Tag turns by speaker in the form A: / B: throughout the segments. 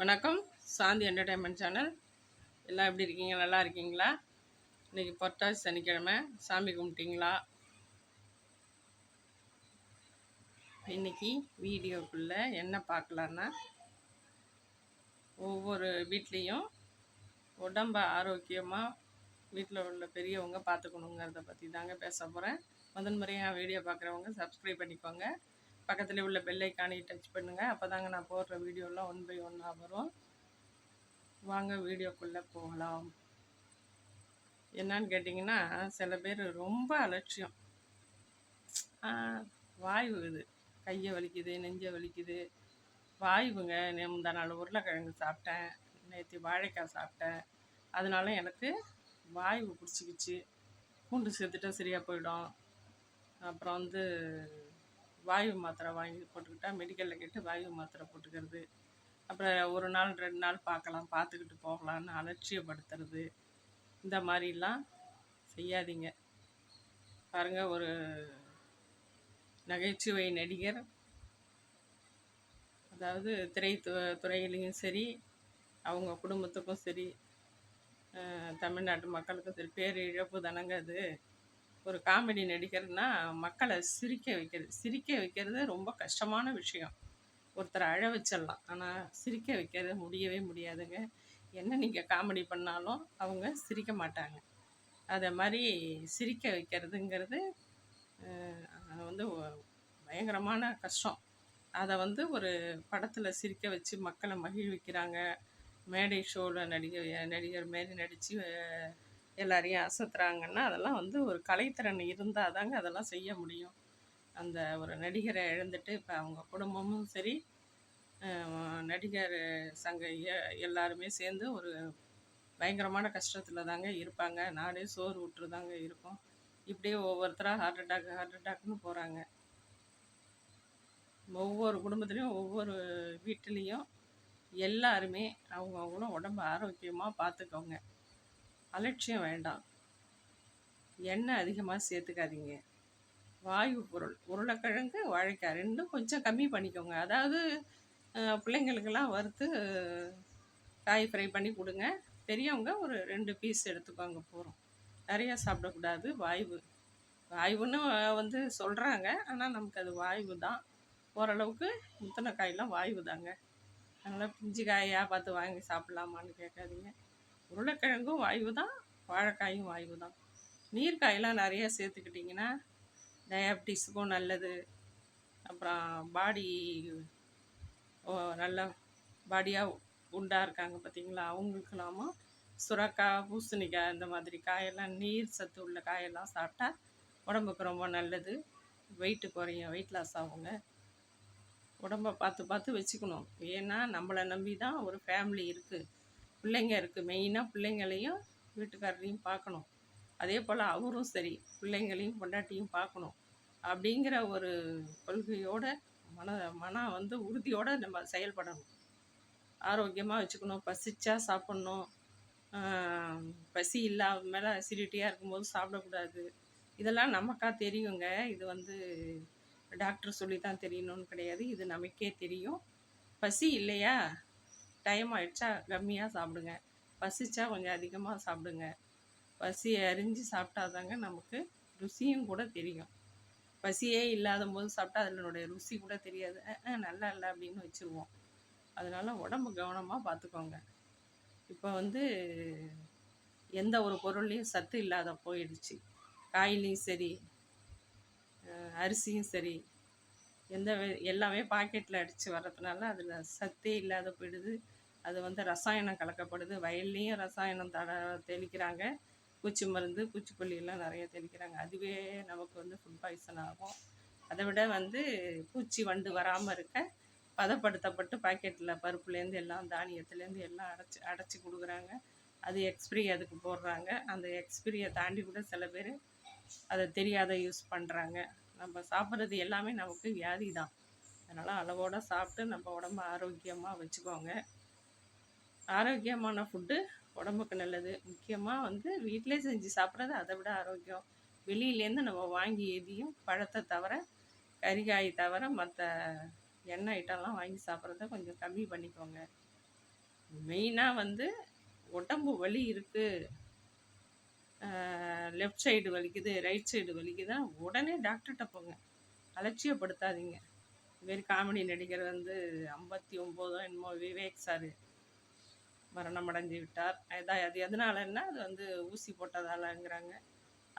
A: வணக்கம் சாந்தி entertainment channel எல்லாம் எப்படி இருக்கீங்க நல்லா இருக்கீங்களா இன்றைக்கி பொட்டாசி சனிக்கிழமை சாமி கும்பிட்டீங்களா இன்றைக்கி வீடியோக்குள்ள என்ன பார்க்கலான்னா ஒவ்வொரு வீட்லேயும் உடம்ப ஆரோக்கியமாக வீட்டில் உள்ள பெரியவங்க பார்த்துக்கணுங்கிறத பற்றி தாங்க பேச போகிறேன் முதன் முறையாக வீடியோ பார்க்குறவங்க சப்ஸ்கிரைப் பண்ணிக்கோங்க பக்கத்தில் உள்ள பெல்லைக்கானி டச் பண்ணுங்கள் அப்போ தாங்க நான் போடுற வீடியோலாம் ஒன் பை ஒன்னாக வரும் வாங்க வீடியோக்குள்ளே போகலாம் என்னன்னு கேட்டிங்கன்னா சில பேர் ரொம்ப அலட்சியம் வாய்வு இது கையை வலிக்குது நெஞ்சை வலிக்குது வாய்வுங்க முந்தா நாள் உருளைக்கிழங்கு சாப்பிட்டேன் நேற்று வாழைக்காய் சாப்பிட்டேன் அதனால எனக்கு வாய்வு பிடிச்சிக்கிச்சு பூண்டு சேர்த்துட்டா சரியாக போயிடும் அப்புறம் வந்து வாயு மாத்திரை வாங்கி போட்டுக்கிட்டா மெடிக்கலில் கேட்டு வாயு மாத்திரை போட்டுக்கிறது அப்புறம் ஒரு நாள் ரெண்டு நாள் பார்க்கலாம் பார்த்துக்கிட்டு போகலான்னு அலட்சியப்படுத்துறது இந்த மாதிரிலாம் செய்யாதீங்க பாருங்கள் ஒரு நகைச்சுவை நடிகர் அதாவது திரைத்து துறையிலையும் சரி அவங்க குடும்பத்துக்கும் சரி தமிழ்நாட்டு மக்களுக்கும் சரி பேர் இழப்பு தானங்க அது ஒரு காமெடி நடிக்கிறதுனா மக்களை சிரிக்க வைக்கிறது சிரிக்க வைக்கிறது ரொம்ப கஷ்டமான விஷயம் ஒருத்தரை அழ வச்சிடலாம் ஆனால் சிரிக்க வைக்கிறது முடியவே முடியாதுங்க என்ன நீங்கள் காமெடி பண்ணாலும் அவங்க சிரிக்க மாட்டாங்க அதை மாதிரி சிரிக்க வைக்கிறதுங்கிறது வந்து பயங்கரமான கஷ்டம் அதை வந்து ஒரு படத்தில் சிரிக்க வச்சு மக்களை மகிழ்விக்கிறாங்க மேடை ஷோவில் நடிகர் நடிகர் மாரி நடித்து எல்லாரையும் அசத்துறாங்கன்னா அதெல்லாம் வந்து ஒரு கலைத்திறன் இருந்தால் தாங்க அதெல்லாம் செய்ய முடியும் அந்த ஒரு நடிகரை இழந்துட்டு இப்போ அவங்க குடும்பமும் சரி நடிகர் சங்க எல்லாருமே சேர்ந்து ஒரு பயங்கரமான கஷ்டத்தில் தாங்க இருப்பாங்க நாடே சோறு விட்டுரு தாங்க இருக்கும் இப்படியே ஒவ்வொருத்தராக ஹார்ட் அட்டாக் ஹார்ட் அட்டாக்னு போகிறாங்க ஒவ்வொரு குடும்பத்துலேயும் ஒவ்வொரு வீட்டிலையும் எல்லாருமே அவங்கவுங்களும் உடம்பு ஆரோக்கியமாக பார்த்துக்கோங்க அலட்சியம் வேண்டாம் எண்ணெய் அதிகமாக சேர்த்துக்காதீங்க வாயு பொருள் உருளைக்கிழங்கு வாழைக்காய் ரெண்டும் கொஞ்சம் கம்மி பண்ணிக்கோங்க அதாவது பிள்ளைங்களுக்கெல்லாம் வறுத்து காய் ஃப்ரை பண்ணி கொடுங்க பெரியவங்க ஒரு ரெண்டு பீஸ் எடுத்துக்கோங்க போகிறோம் நிறையா சாப்பிடக்கூடாது வாய்வு வாய்வுன்னு வந்து சொல்கிறாங்க ஆனால் நமக்கு அது வாய்வு தான் ஓரளவுக்கு முத்தின வாய்வு தாங்க அதனால் பிஞ்சு காயாக பார்த்து வாங்கி சாப்பிட்லாமான்னு கேட்காதீங்க உருளைக்கிழங்கும் வாய்வு தான் வாழைக்காயும் வாய்வு தான் நீர்க்காயெல்லாம் நிறையா சேர்த்துக்கிட்டிங்கன்னா டயாபிட்டிஸுக்கும் நல்லது அப்புறம் பாடி நல்ல பாடியாக உண்டாக இருக்காங்க பார்த்திங்களா அவங்களுக்கு நாம சுரக்காய் பூசணிக்காய் இந்த மாதிரி காயெல்லாம் நீர் சத்து உள்ள காயெல்லாம் சாப்பிட்டா உடம்புக்கு ரொம்ப நல்லது வெயிட்டு குறையும் வெயிட் லாஸ் ஆகுங்க உடம்பை பார்த்து பார்த்து வச்சுக்கணும் ஏன்னா நம்மளை நம்பி தான் ஒரு ஃபேமிலி இருக்குது பிள்ளைங்க இருக்குது மெயினாக பிள்ளைங்களையும் வீட்டுக்காரரையும் பார்க்கணும் அதே போல் அவரும் சரி பிள்ளைங்களையும் பொண்டாட்டியும் பார்க்கணும் அப்படிங்கிற ஒரு கொள்கையோட மன மனம் வந்து உறுதியோடு நம்ம செயல்படணும் ஆரோக்கியமாக வச்சுக்கணும் பசிச்சா சாப்பிட்ணும் பசி இல்லாத மேலே அசிடிட்டியாக இருக்கும்போது சாப்பிடக்கூடாது இதெல்லாம் நமக்கா தெரியுங்க இது வந்து டாக்டர் சொல்லி தான் தெரியணும்னு கிடையாது இது நமக்கே தெரியும் பசி இல்லையா டைம் ஆகிடுச்சா கம்மியாக சாப்பிடுங்க பசிச்சா கொஞ்சம் அதிகமாக சாப்பிடுங்க பசி அறிஞ்சு சாப்பிட்டாதாங்க நமக்கு ருசியும் கூட தெரியும் பசியே இல்லாத போது சாப்பிட்டா அதனுடைய ருசி கூட தெரியாது நல்லா இல்லை அப்படின்னு வச்சுருவோம் அதனால் உடம்பு கவனமாக பார்த்துக்கோங்க இப்போ வந்து எந்த ஒரு பொருள்லையும் சத்து இல்லாத போயிடுச்சு காயிலையும் சரி அரிசியும் சரி எந்த எல்லாமே பாக்கெட்டில் அடித்து வர்றதுனால அதில் சத்தே இல்லாத போயிடுது அது வந்து ரசாயனம் கலக்கப்படுது வயல்லையும் ரசாயனம் தட தெளிக்கிறாங்க பூச்சி மருந்து பூச்சிக்கொல்லியெல்லாம் நிறைய தெளிக்கிறாங்க அதுவே நமக்கு வந்து ஃபுட் பாய்சன் ஆகும் அதை விட வந்து பூச்சி வண்டு வராமல் இருக்க பதப்படுத்தப்பட்டு பாக்கெட்டில் பருப்புலேருந்து எல்லாம் தானியத்துலேருந்து எல்லாம் அடைச்சி அடைச்சி கொடுக்குறாங்க அது எக்ஸ்பிரி அதுக்கு போடுறாங்க அந்த எக்ஸ்பிரியை தாண்டி கூட சில பேர் அதை தெரியாத யூஸ் பண்ணுறாங்க நம்ம சாப்பிட்றது எல்லாமே நமக்கு வியாதி தான் அதனால் அளவோடு சாப்பிட்டு நம்ம உடம்ப ஆரோக்கியமாக வச்சுக்கோங்க ஆரோக்கியமான ஃபுட்டு உடம்புக்கு நல்லது முக்கியமாக வந்து வீட்டிலே செஞ்சு சாப்பிட்றது அதை விட ஆரோக்கியம் வெளியிலேருந்து நம்ம வாங்கி எதையும் பழத்தை தவிர கறிகாய் தவிர மற்ற எண்ணெய் ஐட்டம்லாம் வாங்கி சாப்பிட்றத கொஞ்சம் கம்மி பண்ணிக்கோங்க மெயினாக வந்து உடம்பு வலி இருக்குது லெஃப்ட் சைடு வலிக்குது ரைட் சைடு வலிக்குதுன்னா உடனே டாக்டர்கிட்ட போங்க அலட்சியப்படுத்தாதீங்க இது காமெடி நடிகர் வந்து ஐம்பத்தி ஒம்போதோ என்னமோ விவேக் சார் அடைஞ்சு விட்டார் அதான் அது எதனாலன்னா அது வந்து ஊசி போட்டதாலங்கிறாங்க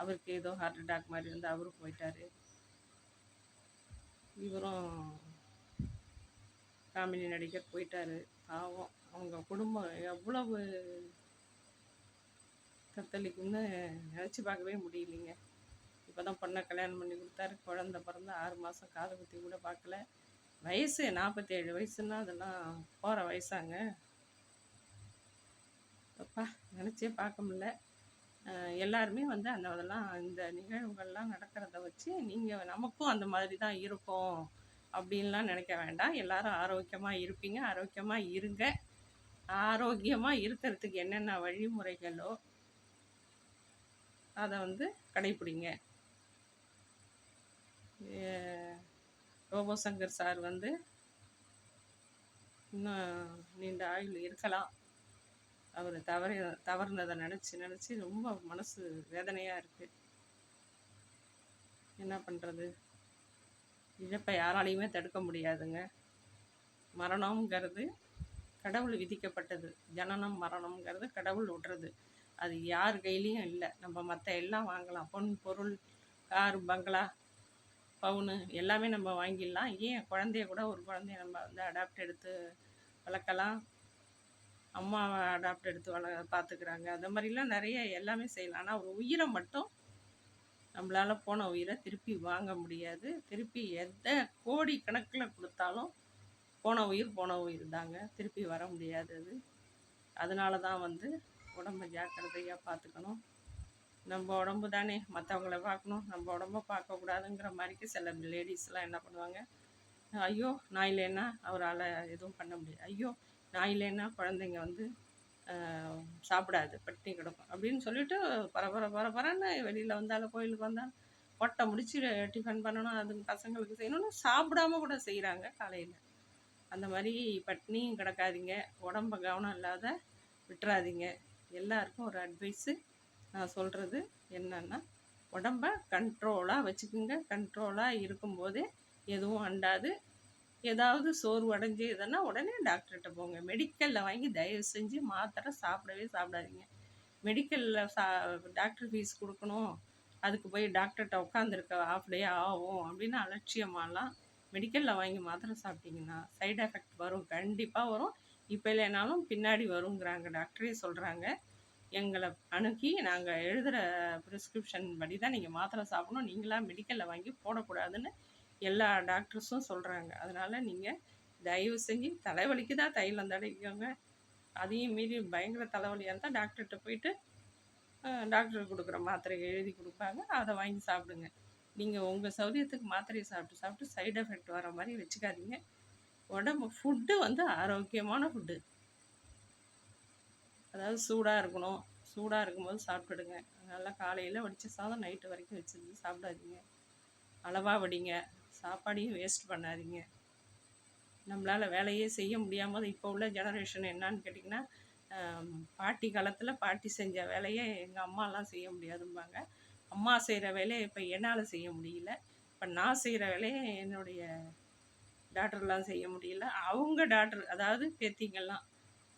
A: அவருக்கு ஏதோ ஹார்ட் அட்டாக் மாதிரி வந்து அவரும் போயிட்டார் இவரும் காமெடி நடிகர் போயிட்டார் பாவம் அவங்க குடும்பம் எவ்வளவு கத்தளிக்கும்னு நினச்சி பார்க்கவே முடியலைங்க இப்போ தான் பொண்ணை கல்யாணம் பண்ணி கொடுத்தாரு குழந்த பிறந்த ஆறு மாதம் காது குத்தி கூட பார்க்கல வயசு நாற்பத்தேழு வயசுன்னா அதெல்லாம் போகிற வயசாங்க அப்பா நினச்சே பார்க்க முடில எல்லாருமே வந்து அந்த அதெல்லாம் இந்த நிகழ்வுகள்லாம் நடக்கிறத வச்சு நீங்கள் நமக்கும் அந்த மாதிரி தான் இருக்கும் அப்படின்லாம் நினைக்க வேண்டாம் எல்லாரும் ஆரோக்கியமாக இருப்பீங்க ஆரோக்கியமாக இருங்க ஆரோக்கியமாக இருக்கிறதுக்கு என்னென்ன வழிமுறைகளோ அதை வந்து கடைப்பிடிங்க ரோபோ சங்கர் சார் வந்து இன்னும் நீண்ட ஆயுள் இருக்கலாம் அவர் தவறி தவறுனதை நினச்சி நினச்சி ரொம்ப மனசு வேதனையாக இருக்குது என்ன பண்ணுறது இழப்பை யாராலையுமே தடுக்க முடியாதுங்க மரணம்ங்கிறது கடவுள் விதிக்கப்பட்டது ஜனனம் மரணம்ங்கிறது கடவுள் விடுறது அது யார் கையிலையும் இல்லை நம்ம மற்ற எல்லாம் வாங்கலாம் பொன் பொருள் கார் பங்களா பவுனு எல்லாமே நம்ம வாங்கிடலாம் ஏன் குழந்தைய கூட ஒரு குழந்தைய நம்ம வந்து அடாப்ட் எடுத்து வளர்க்கலாம் அம்மா அடாப்ட் எடுத்து வள பார்த்துக்கிறாங்க அந்த மாதிரிலாம் நிறைய எல்லாமே செய்யலாம் ஆனால் ஒரு உயிரை மட்டும் நம்மளால் போன உயிரை திருப்பி வாங்க முடியாது திருப்பி எந்த கோடி கணக்கில் கொடுத்தாலும் போன உயிர் போன உயிர் தாங்க திருப்பி வர முடியாது அது அதனால தான் வந்து உடம்ப ஜாக்கிரதையாக பார்த்துக்கணும் நம்ம உடம்பு தானே மற்றவங்கள பார்க்கணும் நம்ம உடம்ப பார்க்கக்கூடாதுங்கிற மாதிரிக்கு சில லேடிஸ்லாம் என்ன பண்ணுவாங்க ஐயோ நான் இல்லைன்னா அவரால் எதுவும் பண்ண முடியாது ஐயோ நான் இல்லைன்னா குழந்தைங்க வந்து சாப்பிடாது பட்டி கிடக்கும் அப்படின்னு சொல்லிட்டு பரபர பரபரன்னு வெளியில் வந்தாலும் கோயிலுக்கு வந்தாலும் ஒட்டை முடிச்சு டிஃபன் பண்ணணும் அது பசங்களுக்கு செய்யணும்னு சாப்பிடாம கூட செய்கிறாங்க காலையில் அந்த மாதிரி பட்னியும் கிடக்காதீங்க உடம்ப கவனம் இல்லாத விட்டுறாதீங்க எல்லாருக்கும் ஒரு அட்வைஸு நான் சொல்கிறது என்னென்னா உடம்ப கண்ட்ரோலாக வச்சுக்குங்க கண்ட்ரோலாக இருக்கும்போது எதுவும் அண்டாது ஏதாவது சோர்வு அடைஞ்சு எதுனா உடனே டாக்டர்கிட்ட போங்க மெடிக்கலில் வாங்கி தயவு செஞ்சு மாத்திரை சாப்பிடவே சாப்பிடாதீங்க மெடிக்கலில் சா டாக்டர் ஃபீஸ் கொடுக்கணும் அதுக்கு போய் டாக்டர்கிட்ட உட்காந்துருக்க ஆஃப் டே ஆகும் அப்படின்னு அலட்சியமாலாம் மெடிக்கலில் வாங்கி மாத்திரை சாப்பிட்டிங்கன்னா சைடு எஃபெக்ட் வரும் கண்டிப்பாக வரும் இப்போ இல்லைனாலும் பின்னாடி வருங்கிறாங்க டாக்டரே சொல்கிறாங்க எங்களை அணுகி நாங்கள் எழுதுகிற ப்ரிஸ்கிரிப்ஷன் படி தான் நீங்கள் மாத்திரை சாப்பிடணும் நீங்களாம் மெடிக்கலில் வாங்கி போடக்கூடாதுன்னு எல்லா டாக்டர்ஸும் சொல்கிறாங்க அதனால் நீங்கள் தயவு செஞ்சு தலைவலிக்கு தான் தைலம் தடைக்கோங்க அதையும் மீறி பயங்கர தலைவலியாக இருந்தால் டாக்டர்கிட்ட போயிட்டு டாக்டர் கொடுக்குற மாத்திரை எழுதி கொடுப்பாங்க அதை வாங்கி சாப்பிடுங்க நீங்கள் உங்கள் சௌரியத்துக்கு மாத்திரையை சாப்பிட்டு சாப்பிட்டு சைடு எஃபெக்ட் வர மாதிரி வச்சுக்காதீங்க உடம்பு ஃபுட்டு வந்து ஆரோக்கியமான ஃபுட்டு அதாவது சூடாக இருக்கணும் சூடாக இருக்கும்போது சாப்பிட்டுடுங்க நல்லா காலையில் வடித்த சாதம் நைட்டு வரைக்கும் வச்சுருந்து சாப்பிடாதீங்க அளவாக வடிங்க சாப்பாடையும் வேஸ்ட் பண்ணாதீங்க நம்மளால் வேலையே செய்ய முடியாமல் இப்போ உள்ள ஜெனரேஷன் என்னான்னு கேட்டிங்கன்னா பாட்டி காலத்தில் பாட்டி செஞ்ச வேலையை எங்கள் அம்மாலாம் செய்ய முடியாதும்பாங்க அம்மா செய்கிற வேலையை இப்போ என்னால் செய்ய முடியல இப்போ நான் செய்கிற வேலையை என்னுடைய டாக்டர்லாம் செய்ய முடியல அவங்க டாக்டர் அதாவது பேத்திங்கெல்லாம்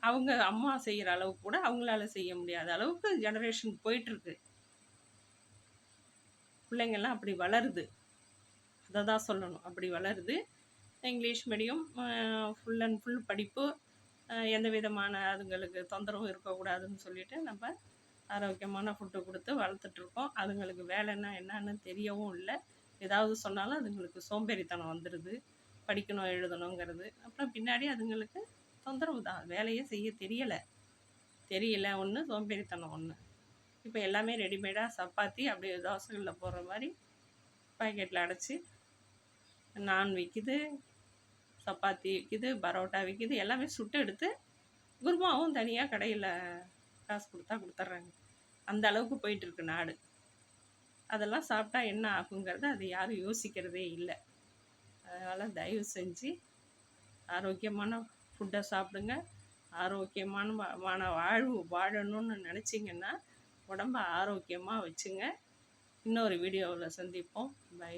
A: அவங்க அம்மா செய்கிற அளவுக்கு கூட அவங்களால செய்ய முடியாத அளவுக்கு ஜெனரேஷன் போயிட்டுருக்கு பிள்ளைங்கள்லாம் அப்படி வளருது அதை தான் சொல்லணும் அப்படி வளருது English medium full and full படிப்பு எந்த விதமான அதுங்களுக்கு தொந்தரவும் இருக்கக்கூடாதுன்னு சொல்லிட்டு நம்ம ஆரோக்கியமான ஃபுட்டு கொடுத்து வளர்த்துட்ருக்கோம் அதுங்களுக்கு வேலைன்னா என்னன்னு தெரியவும் இல்லை ஏதாவது சொன்னாலும் அதுங்களுக்கு சோம்பேறித்தனம் வந்துடுது படிக்கணும் எழுதணுங்கிறது அப்புறம் பின்னாடி அதுங்களுக்கு தொந்தரவு தான் வேலையே செய்ய தெரியலை தெரியல ஒன்று சோம்பேறித்தனம் ஒன்று இப்போ எல்லாமே ரெடிமேடாக சப்பாத்தி அப்படியே தோசைகளில் போடுற மாதிரி பாக்கெட்டில் அடைச்சி நான் விற்கிது சப்பாத்தி விற்கிது பரோட்டா விற்கிது எல்லாமே சுட்டு எடுத்து குருமாவும் தனியாக கடையில் காசு கொடுத்தா கொடுத்துட்றாங்க அந்த அளவுக்கு போயிட்டுருக்கு நாடு அதெல்லாம் சாப்பிட்டா என்ன ஆகுங்கிறது அது யாரும் யோசிக்கிறதே இல்லை அதனால் தயவு செஞ்சு ஆரோக்கியமான ஃபுட்டை சாப்பிடுங்க ஆரோக்கியமான வாழ்வு வாழணும்னு நினச்சிங்கன்னா உடம்ப ஆரோக்கியமாக வச்சுங்க இன்னொரு வீடியோவில் சந்திப்போம் பை